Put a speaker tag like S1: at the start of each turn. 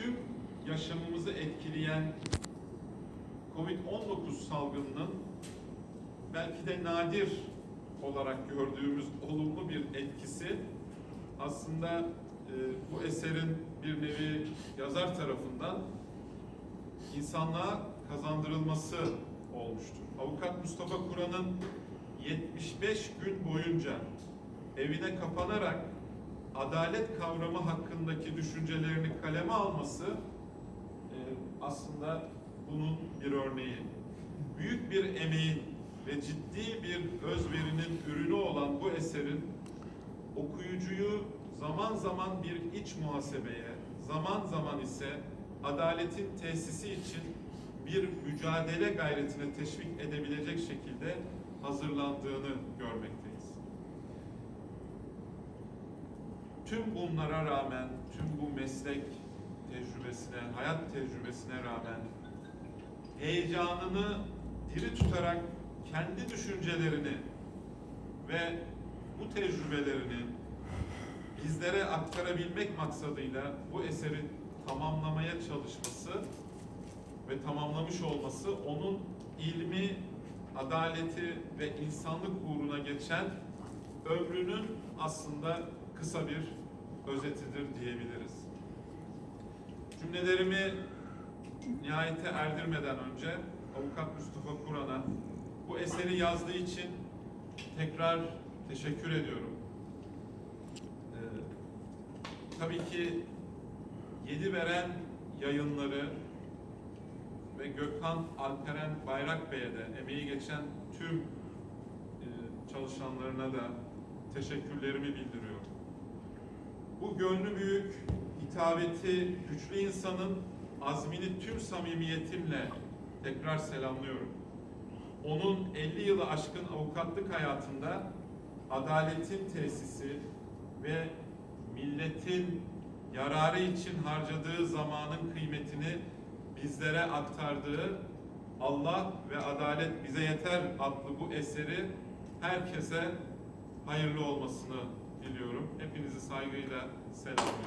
S1: tüm yaşamımızı etkileyen Covid-19 salgınının belki de nadir olarak gördüğümüz olumlu bir etkisi aslında e, bu eserin bir nevi yazar tarafından insanlığa kazandırılması olmuştur. Avukat Mustafa Kur'an'ın 75 gün boyunca evine kapanarak adalet kavramı hakkındaki düşüncelerini kaleme alması e, aslında bunun bir örneği. Büyük bir emeğin ve ciddi bir özverinin ürünü olan bu eserin okuyucuyu zaman zaman bir iç muhasebeye, zaman zaman ise adaletin tesisi için bir mücadele gayretine teşvik edebilecek şekilde hazırlandığını görmekteyiz. Tüm bunlara rağmen, tüm bu meslek tecrübesine, hayat tecrübesine rağmen heyecanını diri tutarak kendi düşüncelerini ve bu tecrübelerini bizlere aktarabilmek maksadıyla bu eseri tamamlamaya çalışması ve tamamlamış olması onun ilmi, adaleti ve insanlık uğruna geçen ömrünün aslında kısa bir özetidir diyebiliriz. Cümlelerimi nihayete erdirmeden önce Avukat Mustafa Kur'an'a bu eseri yazdığı için tekrar teşekkür ediyorum. Ee, tabii ki Yedi Veren yayınları ve Gökhan Alperen Bayrak Bey'e de emeği geçen tüm e, çalışanlarına da teşekkürlerimi bildiriyorum. Bu gönlü büyük, hitabeti güçlü insanın azmini tüm samimiyetimle tekrar selamlıyorum. Onun 50 yılı aşkın avukatlık hayatında adaletin tesisi ve milletin yararı için harcadığı zamanın kıymetini bizlere aktardığı Allah ve Adalet Bize Yeter adlı bu eseri herkese hayırlı olmasını diliyorum. Hepinizi saygıyla selamlıyorum.